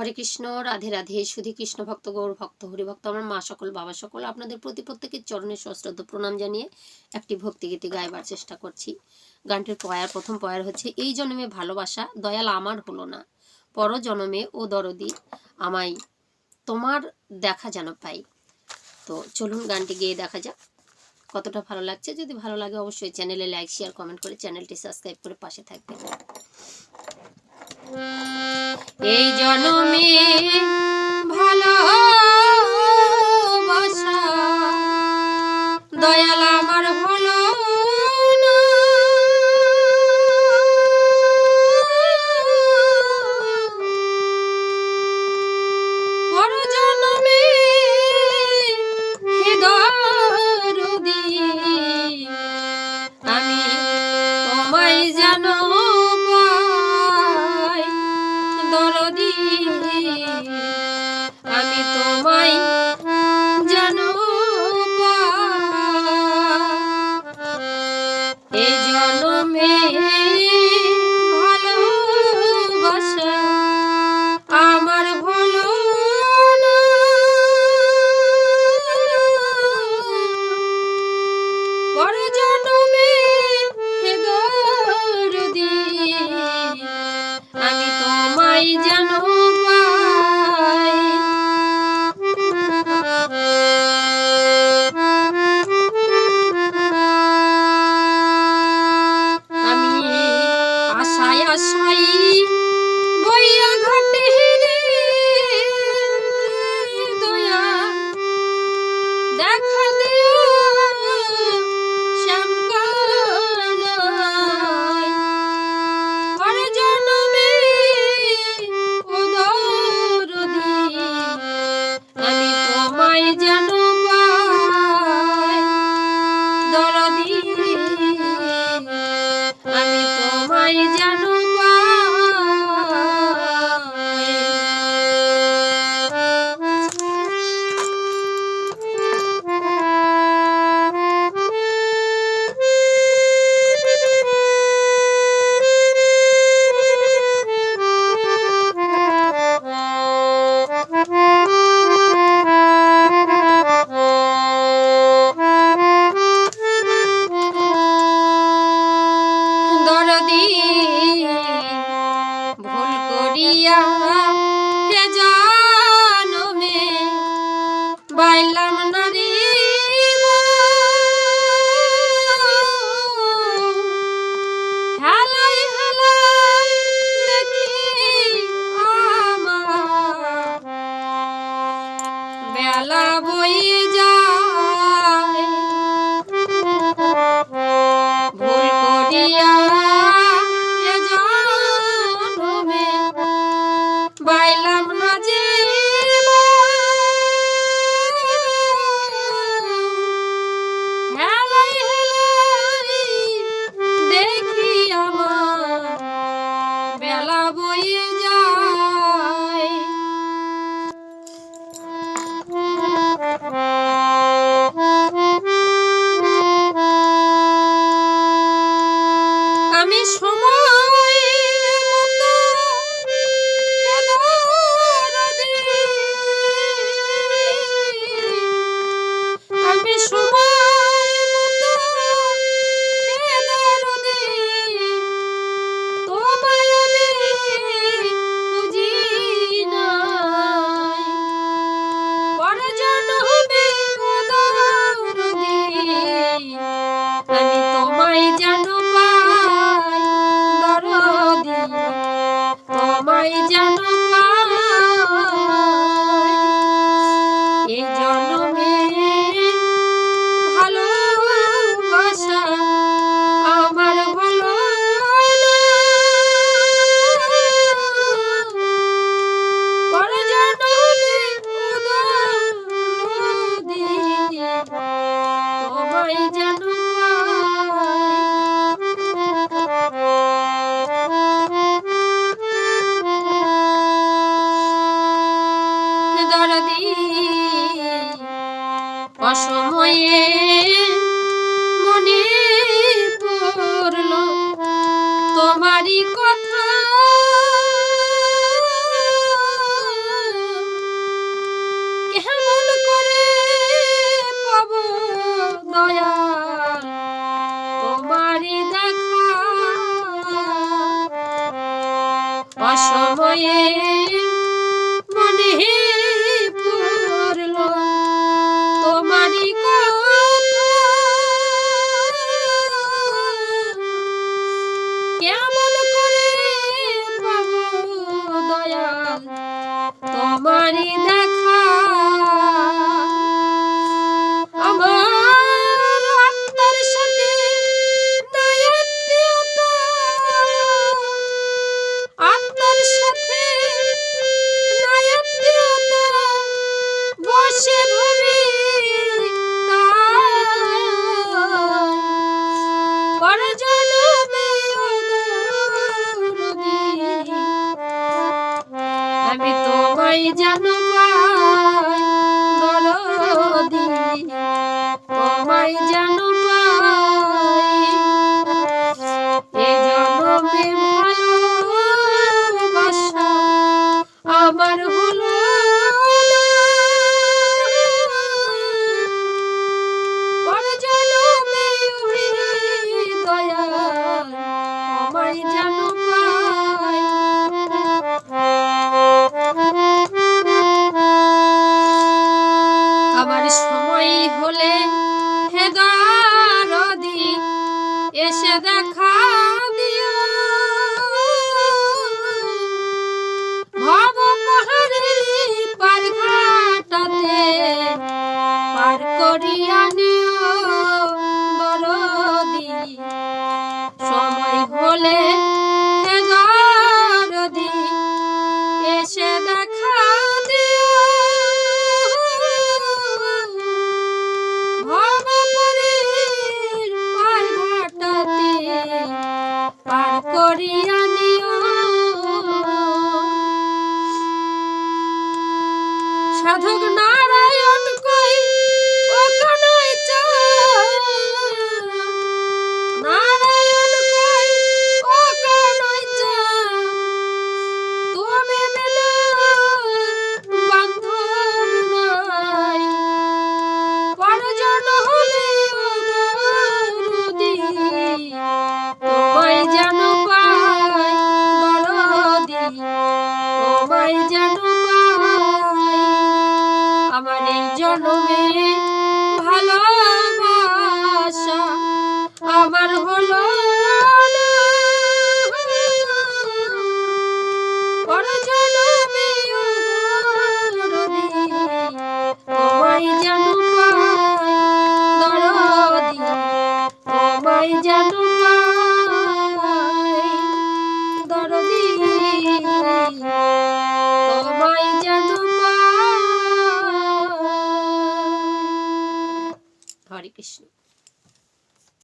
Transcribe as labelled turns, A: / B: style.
A: হরে কৃষ্ণ, রাধে রাধে সুধী কৃষ্ণ ভক্ত, গৌর ভক্ত, হরিভক্ত, আমার মা সকল, বাবা সকল, আপনাদের প্রতি প্রত্যেকের চরণে সশ্রদ্ধ প্রণাম জানিয়ে একটি ভক্তিগীতি গাইবার চেষ্টা করছি। গানটির পয়ার, প্রথম পয়ার হচ্ছে, এই জন্মে ভালোবাসা, দয়াল আমার হলো না। পর জন্মে ও দরদি আমায় তোমার দেখা যেন পাই। তো চলুন গানটি গেয়ে দেখা যাক, কতটা ভালো লাগছে। যদি ভালো লাগে অবশ্যই চ্যানেলে লাইক, শেয়ার, কমেন্ট করে চ্যানেলটি সাবস্ক্রাইব করে পাশে থাকবেন। এই জন্মে দেখা দিও আমি সময় সারাদিন অসময়ে মনে পড়ল তোমারই কথা। কেমন করে পাব দয়া তোমারই দেখা। অসময়ে তোমারই দেখা কেন পাই দরদি তোমায় জানো আর সময় হলে হেদারদি এসে দেখা দিও। ভব পার করিয়া এই যে